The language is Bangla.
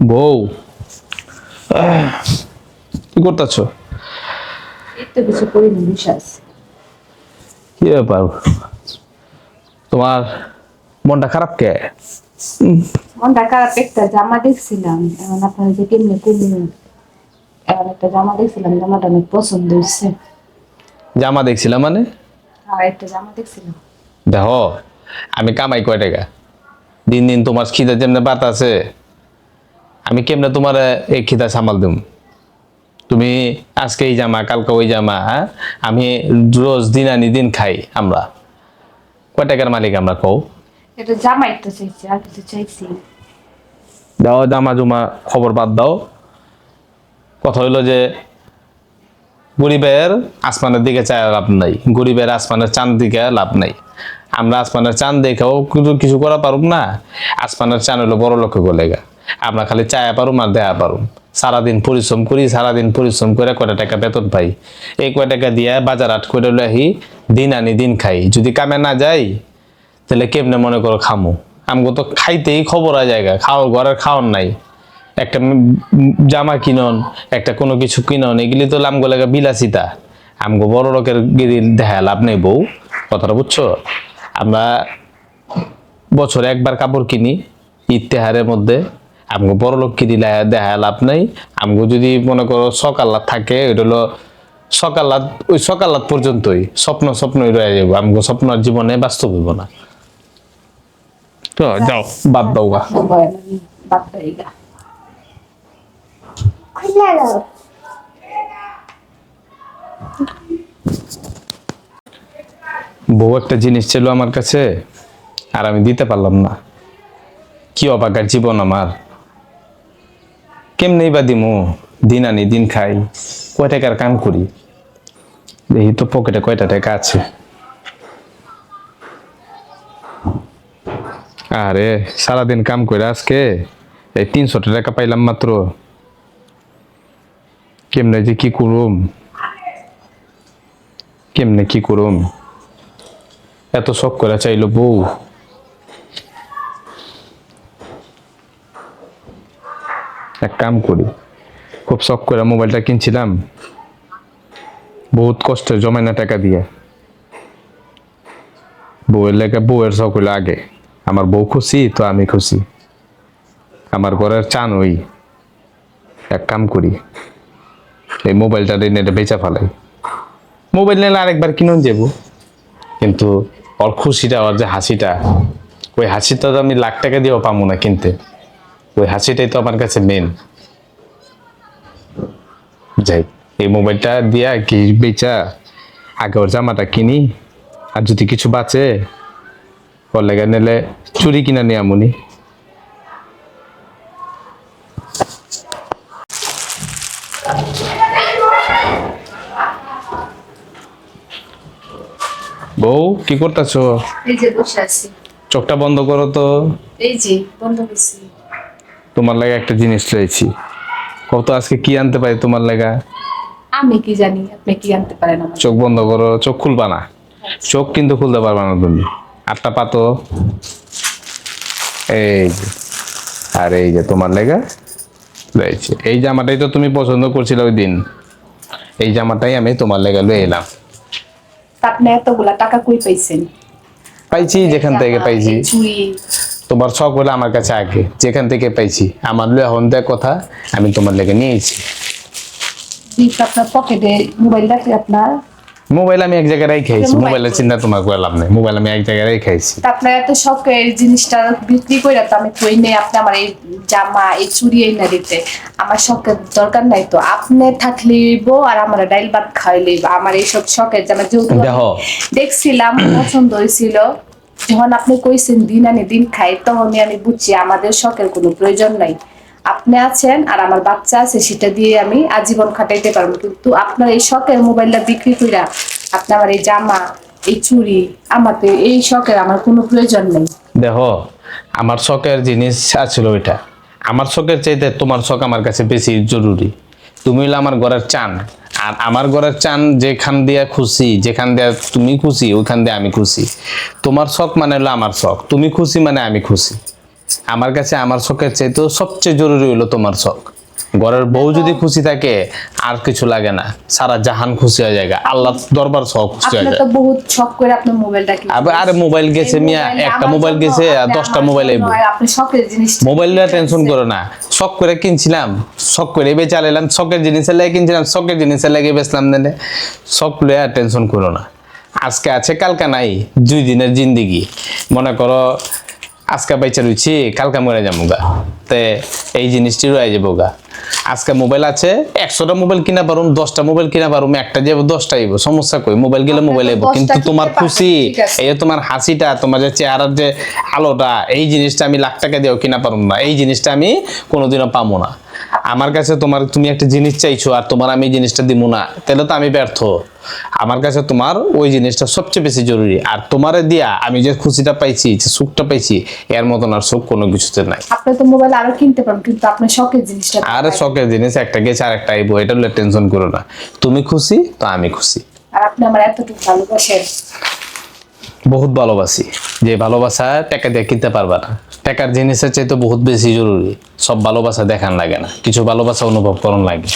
বউ। কি করতেছো? কি ব্যাপার? তোমার মনটা খারাপ কে? মনটা খারাপ একটা জামা দেখছিলাম এখন আপনার যে কেমনি এখন একটা জামা দেখছিলাম জামাটা অনেক পছন্দ হয়েছে। জামা দেখছিলাম মানে? আর একটা জামা দেখছিলাম। দেখো আমি কামাই কয় টাকা? দিন দিন তোমার খিদা যেমনি বাত আছে আমি কেমনে তোমার এই খিদা সামাল দিম? তুমি আজকে এই জামা কালকে ওই জামা হ্যাঁ? আমি রোজ দিন আনি দিন খাই আমরা। কয় টাকার মালিক আমরা কও? এটা জামা একটা চাইছি আর কিছু চাইছি। দাও জামা জুমা খবর বাদ দাও। কথা হইল যে গরিবের আসমানের দিকে চায় লাভ নাই গরিবের আসমানের চাঁদ দিকে লাভ নাই। আমরা আসমানের চাঁদ দেখেও কিছু কিছু করা পারুম না আসমানের চাঁদ হলো বড় লক্ষ্য গলেগা আমরা খালি চায়া পারুম আর দেয়া পারুম। সারাদিন পরিশ্রম করি, সারাদিন পরিশ্রম করে কয়টা টাকা বেতন পাই? এই কয় টাকা দিয়ে বাজার আট করে আহি দিন আনি দিন খাই। যদি কামে না যাই, তাহলে কেমনে মনে করো খামো? আমগো তো খাইতেই খবর আয় জায়গা খাও ঘরের খাওয়ার নাই। একটা জামা কিনন, একটা কোনো কিছু কিনন, এগুলি তো আমগো লাগা বিলাসিতা। আমগো বড় লোকের গিরি দেখা লাভ নেই বউ, কথাটা বুঝছ? আমরা বছরে একবার কাপড় কিনি ইত্তেহারের মধ্যে আমগো বড় লোক কিনি দেখা লাভ নাই। আমগো যদি মনে করো সকাল্লাত থাকে ওইটা হলো সকাল্লাত ওই সকাল্লাত পর্যন্তই স্বপ্ন স্বপ্নই রয়ে যাব আমগো স্বপ্ন জীবনে বাস্তব হইব না। তো যাও। বাদ দাও গা। বউ একটা জিনিস ছিল আমার কাছে আর আমি দিতে পারলাম না। কি অবাকার জীবন আমার। কেমনেই বা দিমু? দিন আনি, দিন খাই। কয় টাকার কাম করি? দেখি তো পকেটে কয়টা টাকা আছে? আরে, সারাদিন কাম করে আজকে এই তিনশো টাকা পাইলাম মাত্র। কেমনে যে কি করুম? কেমনে কি করুম? এত শখ করে চাইলো বউ। এক কাম করি। খুব শখ করে মোবাইলটা কিনছিলাম। বহুত কষ্টে জমাই না টাকা দিয়ে। বউয়ের লেগে বউয়ের শখ হইল আগে। আমার বউ খুশি, তো আমি খুশি। আমার ঘরের চান ওই। এক কাম করি। এই মোবাইলটা দিয়ে নেটে বেচা ফেলাই। মোবাইল নিলে আরেকবার কিনুন যাব। কিন্তু ওর খুশিটা, ওর যে হাসিটা, ওই হাসিটা তো আমি লাখ টাকা দিয়েও পাবো না কিনতে। ওই হাসিটাই তো আমার কাছে মেন যাই এই মোবাইলটা দিয়া কি বেচা? আগে ওর জামাটা কিনি আর যদি কিছু বাঁচে ওর লেগে নিলে চুরি কিনা নিয়ে আমুনি। বউ কি করতেছো? এই যে বসে আছি। চোখটা বন্ধ করো তো। এই যে বন্ধ করছি। তোমার লাগা একটা জিনিস রয়েছি কত আজকে কি আনতে পারি তোমার লাগা? আমি কি জানি আপনি কি আনতে পারেন চোখ বন্ধ করো চোখ খুলবা না। চোখ কিন্তু খুলতে পারবা না তুমি। আটটা পাতো। এই যে আর এই যে তোমার লেগা। রয়েছে এই জামাটাই তো তুমি পছন্দ করছিলে ওই দিন। এই জামাটাই আমি তোমার লেগা লয়ে এলাম। আপনি এতগুলা টাকা কই পাইছেন? পাইছি যেখান থেকে পাইছি। তোমার শখ হলো আমার কাছে আগে। যেখান থেকে পাইছি আমার লয়ে হন দেয় কথা আমি তোমার লেগে নিয়েছি। আপনার পকেটে মোবাইল আপনার? মোবাইল আমি এক জায়গায় খাইছি মোবাইলের চিন্তা তোমার করে লাভ নেই। মোবাইল আমি এক জায়গায় খাইছি আপনার এত শখের জিনিসটা বিক্রি করে তো আমি কই নেই আপনি আমার এই জামা এই চুড়ি এই না দিতে। আমার শখের দরকার নাই তো। আপনি থাকলে হইবো আর আমার ডাইল ভাত খাইলে হইবো। আমার এইসব শখের জামা যেহেতু। দেখছিলাম পছন্দ হয়েছিল যখন আপনি কইছেন, দিন আনি দিন খাই তখনই আমি বুঝছি আমাদের শখের কোনো প্রয়োজন নাই। আপনি আছেন আর আমার বাচ্চা আছে, সেটা দিয়ে আমি আজীবন খাটাইতে পারব। কিন্তু আপনার এই শখের মোবাইলটা বিক্রি কইরা আপনি আমার এই জামা, এই চুড়ি, আমার এই শখের আমার কোনো প্রয়োজন নেই। দেখো, আমার শখের জিনিস আছিল ওইটা। আমার শখের চাইতে তোমার শখ আমার কাছে বেশি জরুরি। তুমি হলো আমার ঘরের চান। আর আমার ঘরের চান যেখান দিয়ে খুশি, যেখান দিয়ে তুমি খুশি, ওইখান দিয়ে আমি খুশি। তোমার শখ মানে হলো আমার শখ। তুমি খুশি মানে আমি খুশি। আমার কাছে আমার শখের চাইতেও সবচেয়ে জরুরি হলো তোমার শখ। ঘরের বউ যদি খুশি থাকে আর কিছু লাগে না। সারা জাহান খুশি হয়ে যায় আল্লাহ দরবার সহ খুশি হয়ে যায়। বহুত শখ করে আপনার মোবাইলটা। আবার আরে মোবাইল গেছে মিয়া একটা মোবাইল গেছে আর আপনি দশটা আমার মোবাইল আইবো আপনি শখের জিনিস মোবাইল নিয়ে টেনশন করো না। শখ করে কিনছিলাম শখ করে এবে চালাইলাম শখের জিনিসের লেগে কিনছিলাম শখের জিনিসের লেগে বেচলাম দেনে শখ লয়ে আর টেনশন করো না। আজকে আছে কালকা নাই দুই দিনের জিন্দিগি। মনে করো আজকে বাইচা রয়েছি কালকা মরে যাব গা। তে এই জিনিসটি রয়ে যাব গা। আজকে মোবাইল আছে একশোটা মোবাইল কিনা পারুম দশটা মোবাইল কিনা পারুম একটা যাব দশটা আইবো সমস্যা কই? মোবাইল গেলে মোবাইল আইবো কিন্তু তোমার খুশি এই যে তোমার হাসিটা তোমার যে চেহারার যে আলোটা এই জিনিসটা আমি লাখ টাকা দিয়েও কিনা পারুম না এই জিনিসটা আমি কোনোদিনও পাবো না। আমার কাছে তোমার তুমি একটা জিনিস চাইছো আর তোমার আমি জিনিসটা দিব না তাহলে তো আমি ব্যর্থ। আমার কাছে তোমার ওই জিনিসটা সবচেয়ে বেশি জরুরি। আর তোমারে দিয়া আমি যে খুশিটা পাইছি যে সুখটা পাইছি এর মতন আর সুখ কোনো কিছুতে নাই। আপনি তো মোবাইল আরও কিনতে পারেন কিন্তু আপনার শখের জিনিসটা আর শখের জিনিস একটা গেছে আর একটা আইবো এটা হলে টেনশন করো না। তুমি খুশি তো আমি খুশি। আর আপনি আমার এতটুকু ভালোবাসেন। বহুত ভালোবাসি। যে ভালোবাসা টাকা দিয়ে কিনতে পারবা না। টাকার জিনিসের চাইতে বহুত বেশি জরুরি। সব ভালোবাসা দেখান লাগে না। কিছু ভালোবাসা অনুভব করন লাগে।